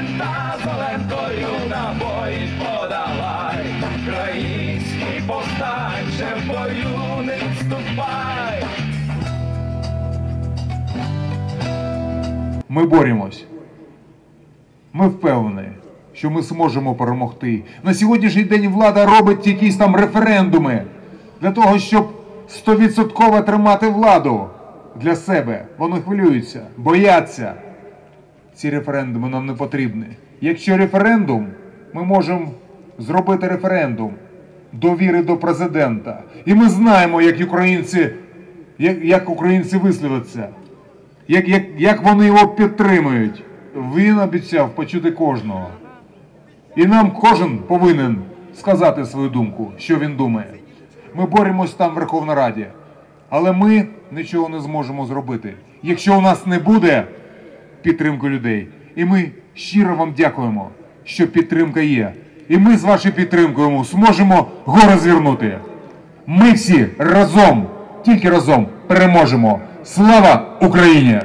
лента зеленкою на бої подавай, Український повстанче в бою не вступай. Ми боремось. Ми впевнені, що ми зможемо перемогти. На сьогоднішній день влада робить якісь там референдуми для того, щоб стовідсотково тримати владу для себе. Вони хвилюються, бояться. Ці референдуми нам не потрібні. Якщо референдум, ми можемо зробити референдум довіри до президента. І ми знаємо, як українці, як, як українці висловляться, як, як, як вони його підтримують. Він обіцяв почути кожного. І нам кожен повинен сказати свою думку, що він думає. Ми боремось там в Верховній Раді, але ми нічого не зможемо зробити, якщо у нас не буде підтримки людей. І ми щиро вам дякуємо, що підтримка є. І ми з вашою підтримкою зможемо гори звернути. Ми всі разом, тільки разом переможемо. Слава Україні!